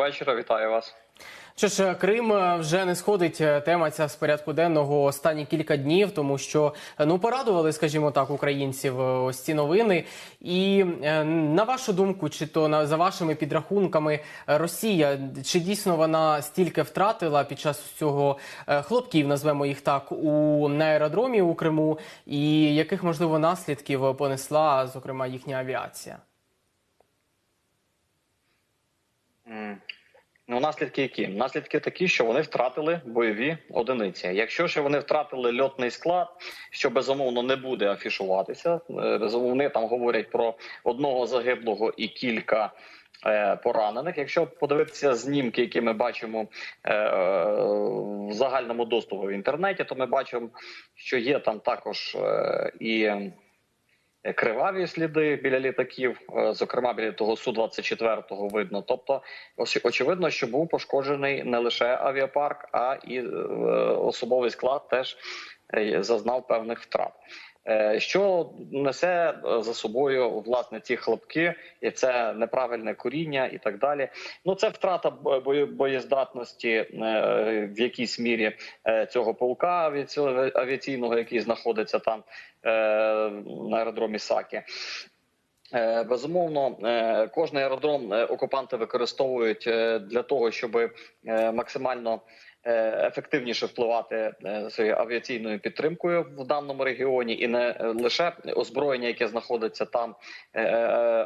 вечора. Вітаю вас. Що ж, Крим е, вже не сходить е, тема ця з порядку денного останні кілька днів, тому що е, ну порадували, скажімо так, українців ось ці новини. І на вашу думку, чи то на за вашими підрахунками, Росія чи дійсно вона стільки втратила під час цього хлопків, назвемо їх так, у на аеродромі у Криму, і яких можливо наслідків понесла, зокрема, їхня авіація? Ну, наслідки які? Наслідки такі, що вони втратили бойові одиниці. Якщо ж вони втратили льотний склад, що безумовно не буде афішуватися, е, вони там говорять про одного загиблого і кілька. е, Поранених, якщо подивитися знімки, які ми бачимо е, в загальному доступу в інтернеті, то ми бачимо, що є там також і криваві сліди біля літаків, е, зокрема біля того су 24 видно. Тобто, очевидно, що був пошкоджений не лише авіапарк, а і е, особовий склад теж е, зазнав певних втрат. Е, Що несе е, за собою власне ці хлопки, і це неправильне коріння, і так далі. Ну це втрата боєздатності е, в якійсь мірі цього полка авіаційного, який знаходиться там на аеродромі Сакі. Безумовно, кожний аеродром окупанти використовують для того, щоб максимально ефективніше впливати е, своєю авіаційною підтримкою в даному регіоні, і не е, лише озброєння, яке знаходиться там, е, е,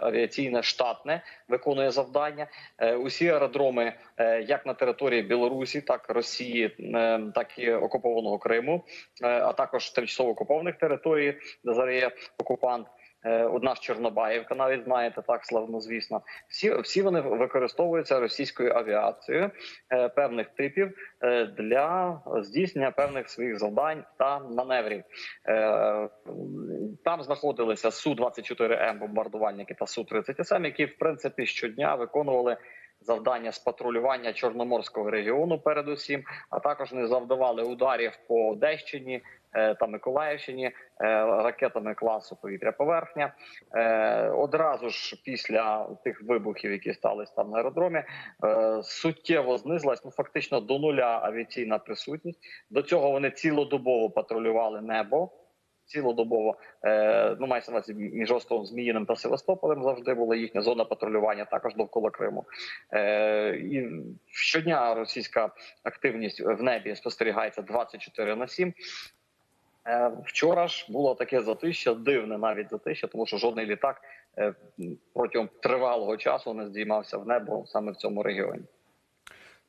авіаційне штатне виконує завдання. Е, Усі аеродроми, е, як на території Білорусі, так Росії, е, так і окупованого Криму, е, а також тимчасово окупованих територій, де зараз є окупант. Е, Одна з Чорнобаївка, навіть знаєте, так славно, звісно. Всі всі вони використовуються російською авіацією е, певних типів е, для здійснення певних своїх завдань та маневрів. Там знаходилися су 24 м бомбардувальники та су 37 які в принципі щодня виконували. Завдання з патрулювання чорноморського регіону, передусім, а також не завдавали ударів по Одещині е, та Миколаївщині е, ракетами класу повітря-поверхня. Е, Одразу ж після тих вибухів, які сталися там на аеродромі, суттєво знизилась ну фактично до нуля авіаційна присутність. До цього вони цілодобово патрулювали небо. Цілодобово е, ну мається на між островом Зміїним та Севастополем завжди була їхня зона патрулювання, також довкола Криму. Е, і щодня російська активність в небі спостерігається 24 на 7. Е, Вчора ж було таке затища, дивне навіть затища, тому що жодний літак протягом тривалого часу не здіймався в небо саме в цьому регіоні.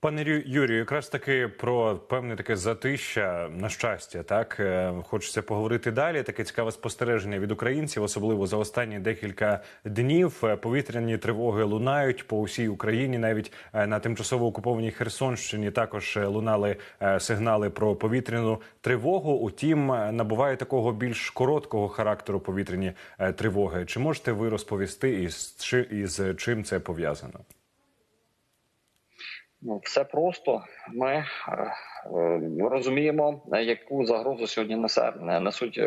Пане Юрію, якраз таки про певне таке затища на щастя, так Е, хочеться поговорити далі. Таке цікаве спостереження від українців, особливо за останні декілька днів. Е, Повітряні тривоги лунають по усій Україні. Навіть е, на тимчасово окупованій Херсонщині також лунали сигнали про повітряну тривогу. Утім, набуває такого більш короткого характеру повітряні тривоги. Чи можете ви розповісти із чи із чим це пов'язано? Ну, все просто. Ми е, е, розуміємо, е, яку загрозу сьогодні несе несуть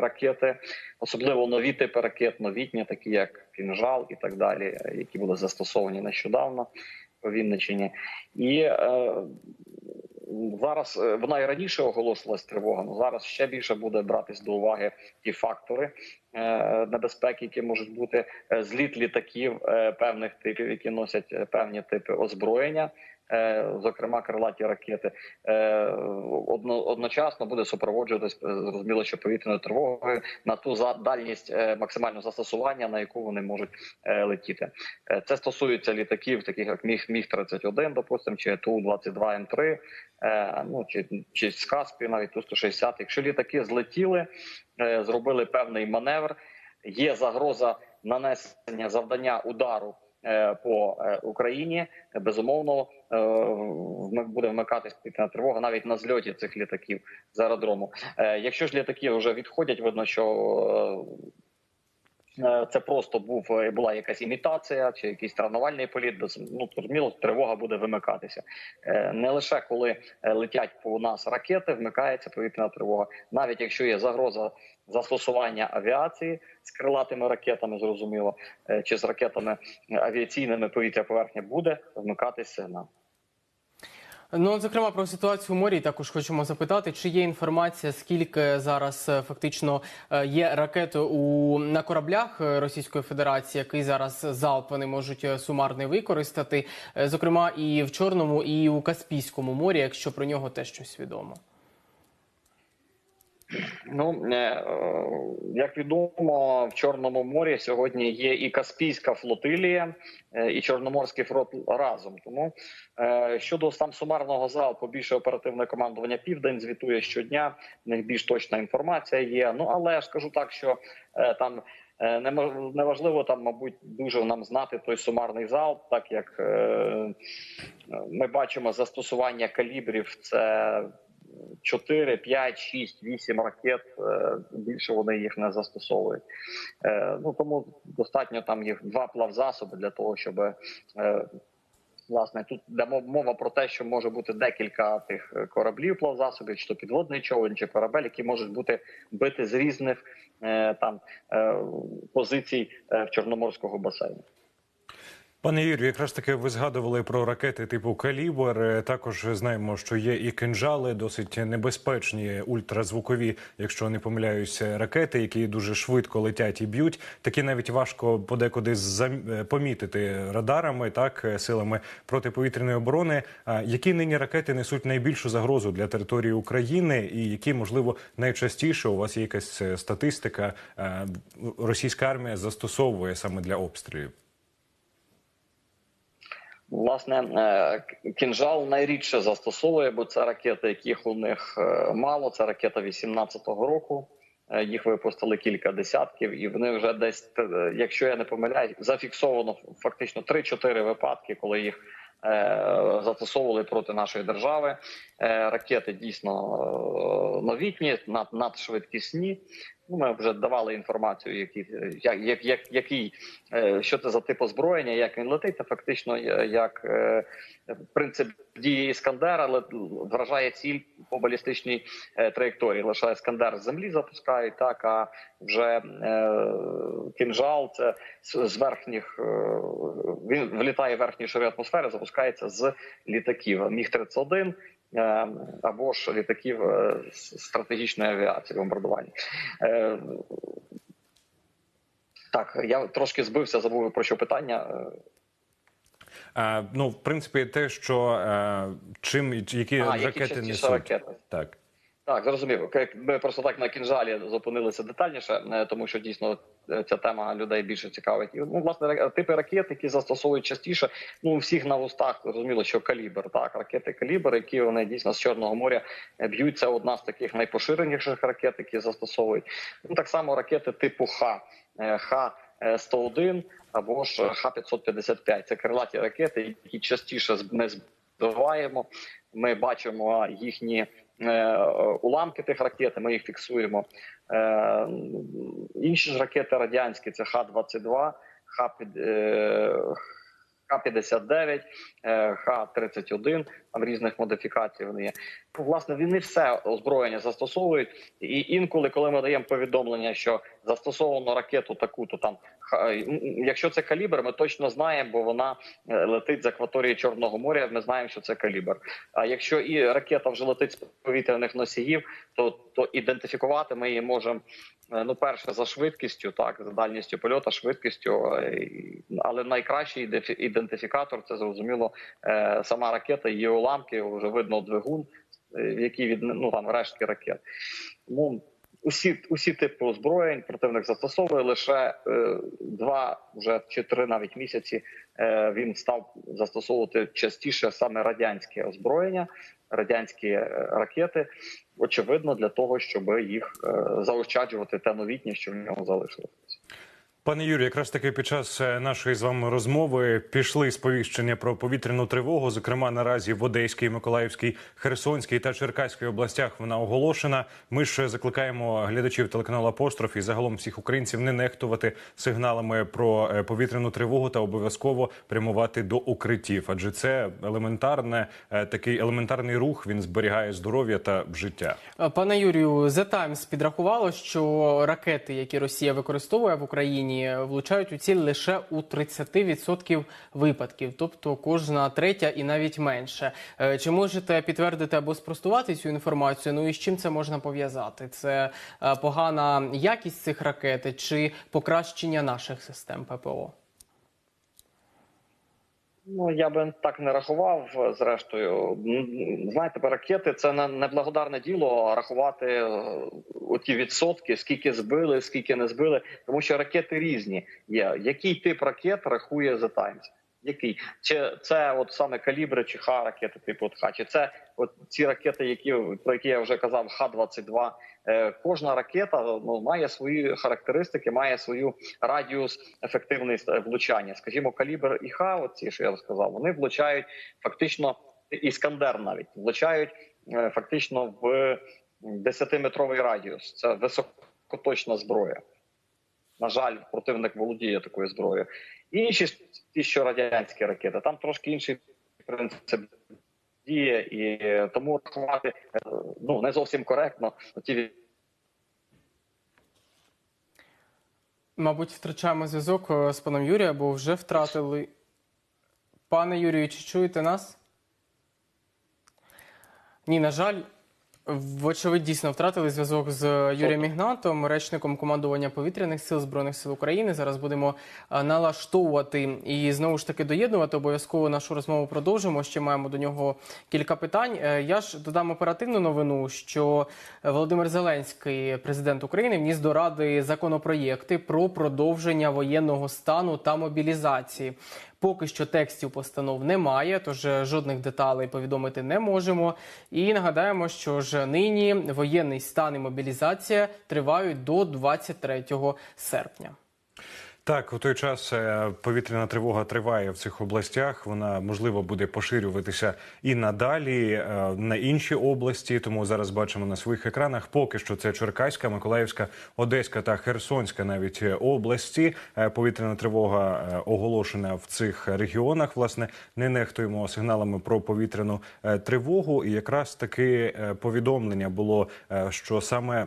ракети, особливо нові типи ракет, новітні, такі як кінжал і так далі, які були застосовані нещодавно по Вінниччині. І зараз вона і раніше оголошувалась тривога. але зараз ще більше буде братись до уваги ті фактори небезпеки, які можуть бути зліт літаків певних типів, які носять певні типи озброєння. Е, Зокрема, крилаті ракети Е, одночасно буде супроводжуватись е, зрозуміло, що повітряною тривогою на ту дальність максимального застосування, на яку вони можуть летіти. Це стосується літаків, таких як міг міг 31 допустим, чи ту 22 м 3 е, ну чи чи з Каспію, навіть ту 160 Якщо літаки злетіли, зробили певний маневр, є загроза нанесення завдання удару. Е, По е, Україні безумовно е, буде вмикатись повітряна тривога навіть на зльоті цих літаків з аеродрому. Якщо ж літаки вже відходять, видно, що це просто був е, була якась імітація чи якийсь тренувальний політ, без ну зрозуміло, тривога буде вимикатися. Е, Не лише коли е, летять по нас ракети, вмикається повітряна тривога, навіть якщо є загроза застосування авіації з крилатими ракетами, зрозуміло, е, чи з ракетами е, авіаційними повітря поверхня буде вмикатись сигнал. Ну, зокрема, про ситуацію в морі також хочемо запитати, чи є інформація, скільки зараз е, фактично е, є ракет у на кораблях е, Російської Федерації, який зараз залп вони можуть сумарно використати, зокрема і в Чорному, і у Каспійському морі, якщо про нього теж щось відомо. Ну е, е, як відомо, в Чорному морі сьогодні є і Каспійська флотилія, е, і Чорноморський флот разом. Тому щодо сам сумарного залпу, більше оперативне командування Південь звітує щодня. В них більш точна інформація є. Ну але я скажу так, що там. Неважливо там, мабуть, дуже нам знати той сумарний залп, так як ми бачимо застосування калібрів. Це 4, 5, 6, 8 ракет. е, Більше вони їх не застосовують. Е, Ну тому достатньо там їх два плавзасоби для того, щоб е, власне тут мов- мова про те, що може бути декілька тих кораблів плавзасобів, чи то підводний човен, чи корабель, які можуть бути бити з різних там позицій в чорноморського басейну. Пане Юрію, якраз таки ви згадували про ракети типу Калібр. Е, Також знаємо, що є і кинжали, досить небезпечні ультразвукові, якщо не помиляюся, ракети, які дуже швидко летять і б'ють. Такі навіть важко подекуди е, помітити радарами, так е, силами протиповітряної оборони. Які нині ракети несуть найбільшу загрозу для території України, і які можливо найчастіше у вас є якась статистика, російська армія застосовує саме для обстрілів? Власне, е, кінжал найрідше застосовує, бо це ракети, яких у них е, мало. Це ракета 18-го року. Е, Їх випустили кілька десятків, і вони вже десь, якщо я не помиляюсь, зафіксовано фактично 3-4 випадки, коли їх застосовували проти нашої держави. Ракети дійсно новітні, над- надшвидкісні. Ну, ми вже давали інформацію, які, як, як, як, який, е, що це за тип озброєння, як він летить. Це фактично е, як е, принцип дії Іскандера, вражає ціль по балістичній траєкторії. Лише Іскандер з землі запускають, так а вже кінжал це з верхніх він влітає в верхні шари атмосфери, запускається з літаків. Міг 31 е, або ж літаків е, стратегічної авіації бомбардування. Е, Так, я трошки збився, забув про що питання. Е, ну, в принципі, те, що е, чим які, а, ракети які несуть. ракети? Так. Так, зрозумів. Ми просто так на кінжалі зупинилися детальніше, е, тому що дійсно е, ця тема людей більше цікавить. І, ну, власне, типи ракет, які застосовують частіше, ну всіх на вустах зрозуміло, що калібр. Так, ракети калібр, які вони дійсно з Чорного моря е, б'ють. Це одна з таких найпоширеніших ракет, які застосовують. Ну так само ракети типу Х, Х. 101 або ж Х-555. Це крилаті ракети, які частіше ми збиваємо. Ми бачимо їхні уламки тих ракет, ми їх фіксуємо. Е, інші ж ракети радянські це Х-22, Х-під- е, Х-59, е, Х-31, там різних модифікацій вони є. Власне, вони все озброєння застосовують. І інколи, коли ми даємо повідомлення, що застосовано ракету таку, то там якщо це калібр, ми точно знаємо, бо вона е, летить з акваторії Чорного моря. Ми знаємо, що це калібр. А якщо і ракета вже летить з повітряних носіїв, то то ідентифікувати ми її можемо. е, Ну, перше за швидкістю, так за дальністю польоту, швидкістю, е, але найкращий ідентифі- ідентифікатор це зрозуміло сама ракета, її уламки вже видно двигун, е, який від ну там рештки ракет. Тому усі усі типи озброєнь противник застосовує лише е, два вже чи три навіть місяці. Е, він став застосовувати частіше саме радянське озброєння, радянські е, ракети. Очевидно, для того, щоб їх е, заощаджувати те новітнє, що в нього залишилося. Пане Юрію, якраз таки під час е, нашої з вами розмови пішли сповіщення про повітряну тривогу. Зокрема, наразі в Одеській, Миколаївській, Херсонській та Черкаській областях вона оголошена. Ми ж закликаємо глядачів телеканалу Апостроф і загалом всіх українців не нехтувати сигналами про е, повітряну тривогу та обов'язково прямувати до укриттів, адже це елементарне е, такий елементарний рух. Він зберігає здоров'я та життя. Е, Пане Юрію, The Times підрахувало, що ракети, які Росія використовує в Україні, влучають у ціль лише у 30% випадків, тобто кожна третя і навіть менше. Е, Чи можете підтвердити або спростувати цю інформацію? Ну і з чим це можна пов'язати? Це е, погана якість цих ракет чи покращення наших систем ППО? Ну я би так не рахував. Зрештою, знаєте, ракети це не- неблагодарне діло рахувати е, оті відсотки, скільки збили, скільки не збили, тому що ракети різні є. Який тип ракет рахує The Times? Який чи це от саме калібри чи ха ракети типу ха, чи це от ці ракети, які про які я вже казав, Х-22. Е, Кожна ракета ну має свої характеристики, має свою радіус ефективність е, влучання. Скажімо, калібр і ха, оці, що я сказав, вони влучають фактично іскандер навіть влучають е, фактично в 10-метровий радіус. Це високоточна зброя. На жаль, противник володіє такою зброєю. Інші ті, що радянські ракети, там трошки інший принцип діє, і е, тому рахувати е, ну не зовсім коректно. Ті Мабуть, втрачаємо зв'язок е, з паном Юрієм, бо вже втратили. Пане Юрію, чи чуєте нас? Ні, на жаль, вочевидь, дійсно втратили зв'язок з Юрієм Ігнатом, речником командування повітряних сил Збройних сил України. Зараз будемо е, налаштовувати і знову ж таки доєднувати. Обов'язково нашу розмову продовжимо. Ще маємо до нього кілька питань. Е, Я ж додам оперативну новину, що Володимир Зеленський, президент України, вніс до ради законопроєкти про продовження воєнного стану та мобілізації. Поки що текстів постанов немає, тож е, жодних деталей повідомити не можемо. І нагадаємо, що ж нині воєнний стан і мобілізація тривають до 23 серпня. Так, у той час е, повітряна тривога триває в цих областях. Вона можливо буде поширюватися і надалі е, на інші області. Тому зараз бачимо на своїх екранах. Поки що це Черкаська, Миколаївська, Одеська та Херсонська навіть е, області. Повітряна тривога оголошена в цих регіонах. Власне, не нехтуємо сигналами про повітряну тривогу. І якраз таки повідомлення було, що саме.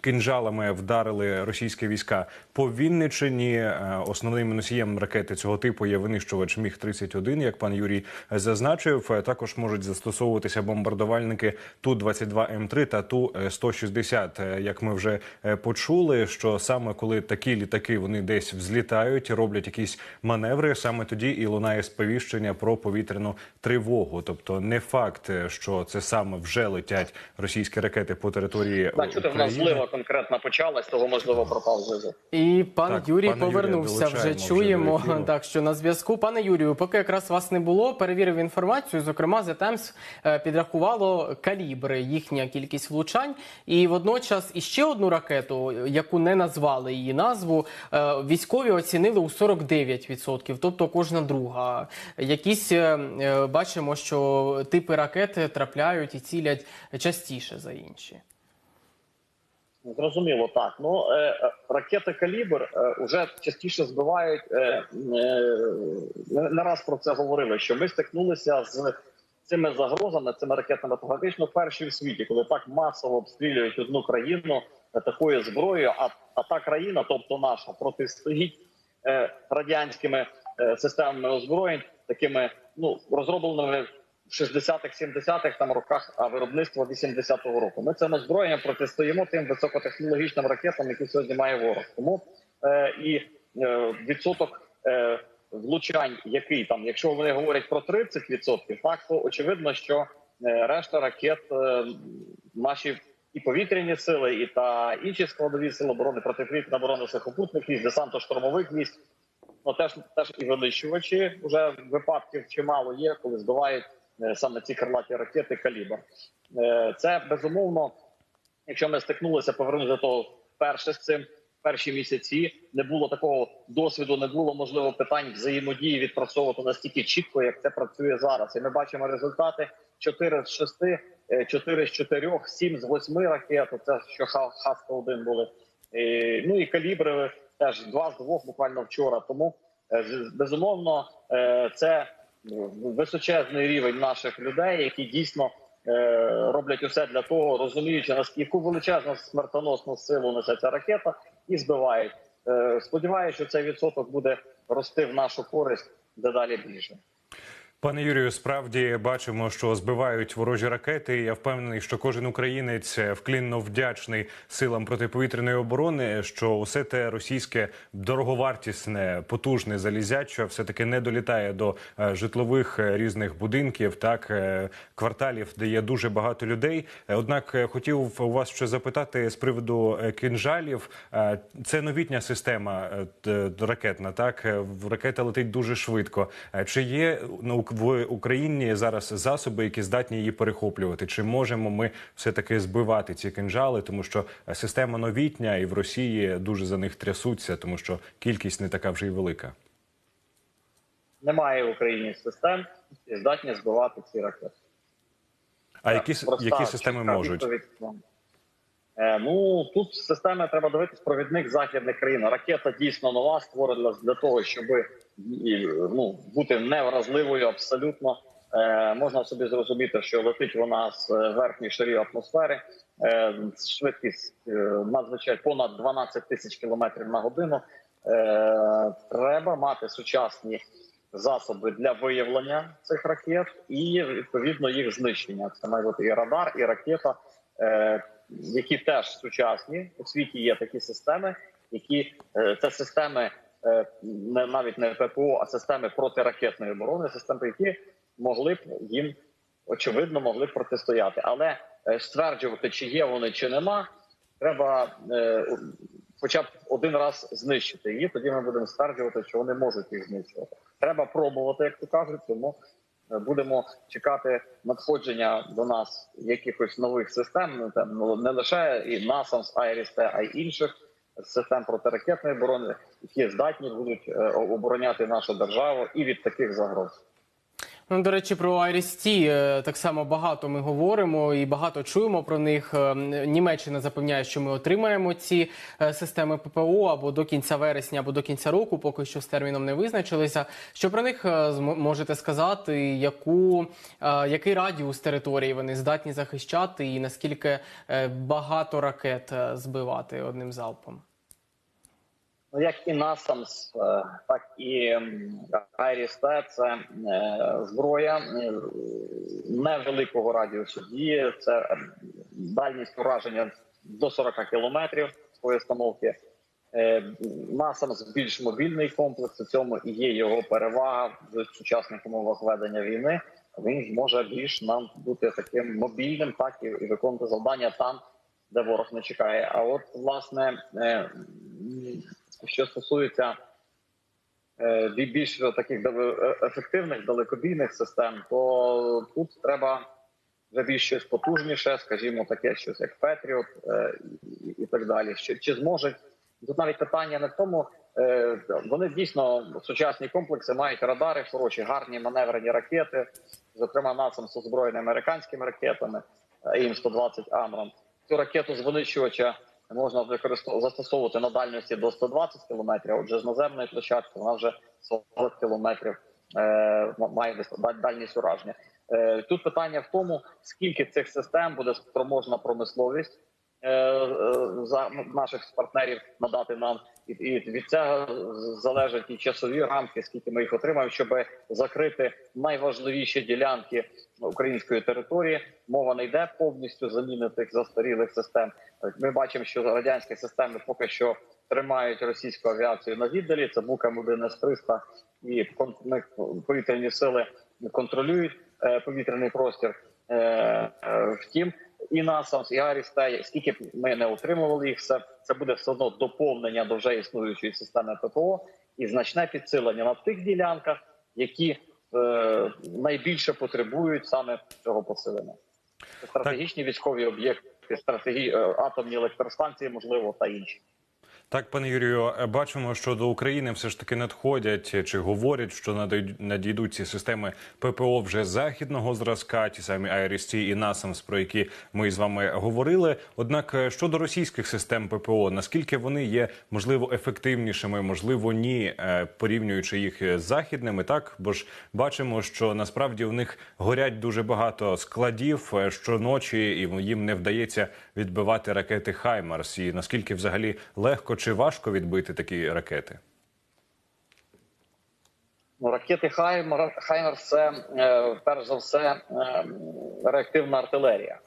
Кинжалами вдарили російські війська по Вінничині. Е, Основним носієм ракети цього типу є винищувач Міг 31 як пан Юрій зазначив. Е, Також можуть застосовуватися бомбардувальники ту 22 М 3 та ту 160 Е, Як ми вже почули, що саме коли такі літаки вони десь взлітають, роблять якісь маневри, саме тоді і лунає сповіщення про повітряну тривогу. Тобто, не факт, що це саме вже летять російські ракети по території України. Злива конкретно почалась, того можливо пропав зв'язок. І пан Так, Юрій Юрія повернувся. Вже вже чуємо. до так що на зв'язку. Пане Юрію, поки якраз вас не було, перевірив інформацію. Зокрема, The Times е, підрахувало калібри, їхня кількість влучань. І водночас іще одну ракету, яку не назвали її назву, е, військові оцінили у 49%, тобто кожна друга. Якісь е, бачимо, що типи ракет трапляють і цілять частіше за інші. Зрозуміло, так. Ну е, е, ракети калібр е, вже частіше збивають. Е, е, не раз про це говорили. Що ми стикнулися з цими загрозами, цими ракетами фактично перші в світі, коли так масово обстрілюють одну країну е, такою зброєю. А, а та країна, тобто наша, протистоїть е, радянськими е, системами озброєнь, такими ну розробленими. В 60-х, 70-х там роках, а виробництво 80-го року. Ми цим озброєнням протистоїмо тим високотехнологічним ракетам, які сьогодні має ворог. Тому е, і е, відсоток е, влучань, який там, якщо вони говорять про 30%, так то очевидно, що е, решта ракет е, наші і повітряні сили, і та інші складові сили оборони протиповітряної оборони сухопутних військ, десантно-штурмових військ. Ну теж теж і винищувачі вже випадків чимало є, коли збивають саме ці крилаті ракети калібр. Е, Це безумовно, якщо ми стикнулися, повернути до того перше з цим. перші місяці не було такого досвіду, не було можливо питань взаємодії відпрацьовувати настільки чітко, як це працює зараз. І ми бачимо результати 4 з 6, 4 з 4, 7 з 8 ракет. Це що Х-101 були. Ну і калібри теж 2 з 2 буквально вчора. Тому е, безумовно е, це височезний рівень наших людей, які дійсно е, роблять усе для того, розуміючи наскільки величезну смертоносну силу несе ця ракета, і збивають. Е, Сподіваюся, що цей відсоток буде рости в нашу користь дедалі більше. Пане Юрію, справді бачимо, що збивають ворожі ракети. Я впевнений, що кожен українець вклінно вдячний силам протиповітряної оборони, що усе те російське дороговартісне, потужне залізяче все таки не долітає до е, житлових е, різних будинків, так е, кварталів, де є дуже багато людей. Однак хотів у вас ще запитати з приводу кінжалів. Це новітня система ракетна. Так ракета летить дуже швидко. Чи є на Ук- в Україні зараз засоби, які здатні її перехоплювати? Чи можемо ми все таки збивати ці кинжали? Тому що система новітня і в Росії дуже за них трясуться, тому що кількість не така вже й велика. Немає в Україні систем, які здатні збивати ці ракети. А які Проста, які системи можуть? відповідь. Е, ну тут системи треба дивитись провідних західних країн. Ракета дійсно нова, створена для того, щоб ну, бути невразливою абсолютно. Е, можна собі зрозуміти, що летить вона з е, верхніх шарів атмосфери. Е, швидкість надзвичайно понад 12 тисяч кілометрів на годину. Треба мати сучасні засоби для виявлення цих ракет і відповідно їх знищення. Це має бути і радар, і ракета, які теж сучасні. У світі є такі системи, які це системи навіть не ППО, а системи протиракетної оборони, системи, які могли б їм очевидно могли б протистояти. Але е, стверджувати, чи є вони, чи нема, треба е, хоча б один раз знищити її. Тоді ми будемо стверджувати, що вони можуть їх знищувати. Треба пробувати, як то кажуть. Тому е, будемо чекати надходження до нас якихось нових систем. ну, Там ну, не лише і NASAMS, IRIS-T, а й інших систем протиракетної оборони, які здатні будуть е, обороняти нашу державу і від таких загроз. Ну, до речі, про Айрісті так само багато ми говоримо і багато чуємо про них. Е, Німеччина запевняє, що ми отримаємо ці е, системи ППО або до кінця вересня, або до кінця року, поки що з терміном не визначилися. Що про них е, можете сказати? Яку е, який радіус території вони здатні захищати, і наскільки е, багато ракет е, збивати одним залпом? Ну, як і NASAMS, е, так і IRIS-T – це е, зброя е, невеликого радіусу дії. Це дальність ураження до 40 кілометрів своєї установки. NASAMS більш мобільний комплекс. У цьому і є його перевага в сучасних умовах ведення війни. Він зможе більш нам бути таким мобільним, так і, виконувати завдання там, де ворог не чекає. А от власне, що стосується е, більш таких е, ефективних далекобійних систем, то тут треба вже більш щось потужніше, скажімо, таке щось як Петріот е, і, і так далі. Чи, чи зможуть тут навіть питання не в тому, е, вони дійсно сучасні комплекси мають радари, хороші, гарні маневрені ракети, зокрема НАСАМС озброєні американськими ракетами ім 120 Амрам. Цю ракету з винищувача можна використовувати застосовувати на дальності до 120 кілометрів. Отже, з наземної площадки вона вже 40 кілометрів е, має дальність ураження. Е, тут питання в тому, скільки цих систем буде спроможна промисловість е, е, за наших партнерів надати нам, і, від цього залежать і часові рамки, скільки ми їх отримаємо, щоб закрити найважливіші ділянки української території. Мова не йде повністю заміни тих застарілих систем. Ми бачимо, що радянські системи поки що тримають російську авіацію на віддалі. Це бука м 300 і повітряні сили контролюють е, повітряний простір. Е, е, Втім, і НАСАМС, і Аріста, скільки б ми не отримували їх, це, це буде все одно доповнення до вже існуючої системи ППО і значне підсилення на тих ділянках, які е, найбільше потребують саме цього посилення. Стратегічні військові об'єкти, стратегі... е, атомні електростанції, можливо, та інші. Так, пане Юрію, е, бачимо, що до України все ж таки надходять е, чи говорять, що надій- надійдуть ці системи ППО вже західного зразка, ті самі IRST і NASAMS, про які ми з вами говорили. Однак е, щодо російських систем ППО, наскільки вони є можливо ефективнішими, можливо, ні, порівнюючи їх з західними, так бо ж бачимо, що насправді в них горять дуже багато складів щоночі, і їм не вдається відбивати ракети Хаймарс. І наскільки взагалі легко чи важко відбити такі ракети? Ну, Ракети Хаймер, Хаймер це е, перш за все е, реактивна артилерія.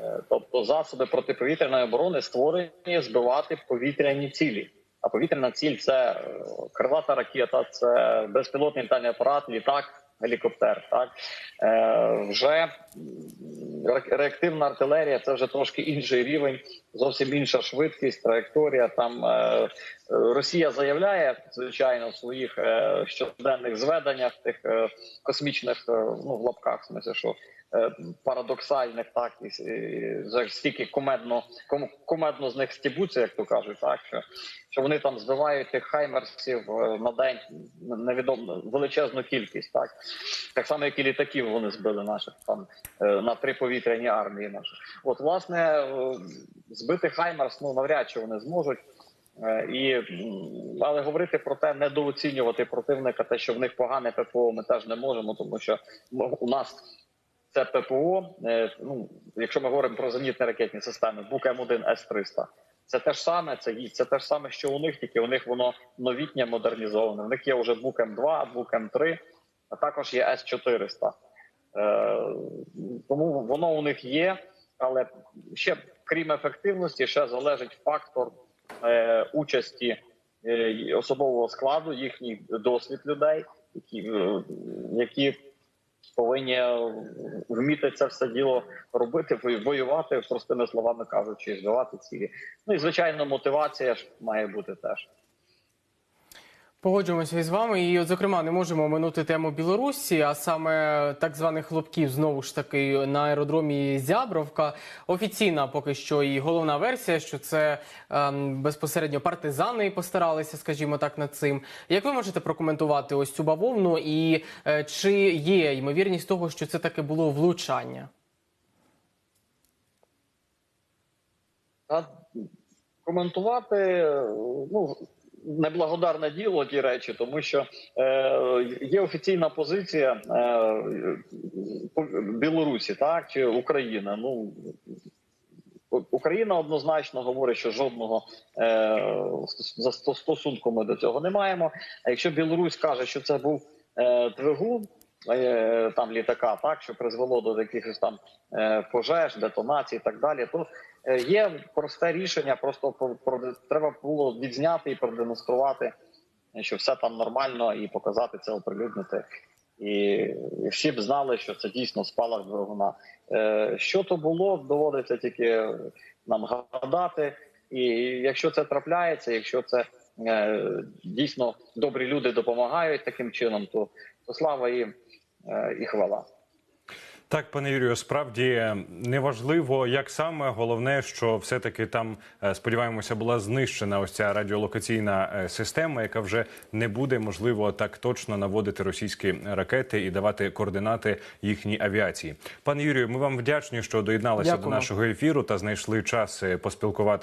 Е, Тобто засоби протиповітряної оборони створені збивати повітряні цілі. А повітряна ціль це крилата ракета, це безпілотний літальний апарат, літак, гелікоптер. Так е, вже реактивна артилерія це вже трошки інший рівень, зовсім інша швидкість, траєкторія. Там е, Росія заявляє звичайно в своїх е, щоденних зведеннях тих е, космічних е, ну в лапках, в смысле, що парадоксальних, так і, за стільки кумедно кумедно з них стібуться, як то кажуть, так що, що вони там збивають тих хаймерсів е, на день невідомо величезну кількість, так так само, як і літаків вони збили наших там е, на три повітряні армії. Наші от власне е, збити хаймерс, ну навряд чи вони зможуть. Е, І але говорити про те, недооцінювати противника, те, що в них погане ППО, ми теж не можемо, тому що м- у нас це ППО. е, Ну якщо ми говоримо про зенітні ракетні системи, Бук М1 С-300, це те ж саме, це це те ж саме, що у них, тільки у них воно новітнє модернізоване. У них є вже Бук М2, Бук М3, а також є С-400. Е, тому воно у них є, але ще крім ефективності, ще залежить фактор е, участі е, особового складу, їхній досвід людей, які, е, які повинні е, вміти це все діло робити, воювати, простими словами кажучи, збивати цілі. Ну і звичайно, мотивація ж має бути теж. Погоджуємося із вами, і, от, зокрема, не можемо оминути тему Білорусі, а саме так званих хлопків знову ж таки на аеродромі Зябровка. Офіційна поки що і головна версія, що це ем, безпосередньо партизани постаралися, скажімо так, над цим. Як ви можете прокоментувати ось цю бавовну, і е, чи є ймовірність того, що це таки було влучання? А коментувати е, ну неблагодарне діло ті речі, тому що е, є офіційна позиція е, Білорусі, так чи Україна. Ну Україна однозначно говорить, що жодного е, стосунку ми до цього не маємо. А якщо Білорусь каже, що це був е, двигун е, там літака, так що призвело до якихось там е, пожеж, детонацій і так далі, то є просте рішення. Просто про- про- треба було відзняти і продемонструвати, що все там нормально, і показати це, оприлюднити. І, всі б знали, що це дійсно спалах двигуна. Е, що то було, доводиться тільки нам гадати. І якщо це трапляється, якщо це е, дійсно добрі люди допомагають таким чином, то, слава їм е, і хвала. Так, пане Юрію, справді неважливо, як саме головне, що все-таки там е, сподіваємося була знищена ось ця радіолокаційна е, система, яка вже не буде можливо так точно наводити російські ракети і давати координати їхній авіації. Пане Юрію, ми вам вдячні, що доєдналися до нашого ефіру та знайшли час поспілкувати. поспілкуватися.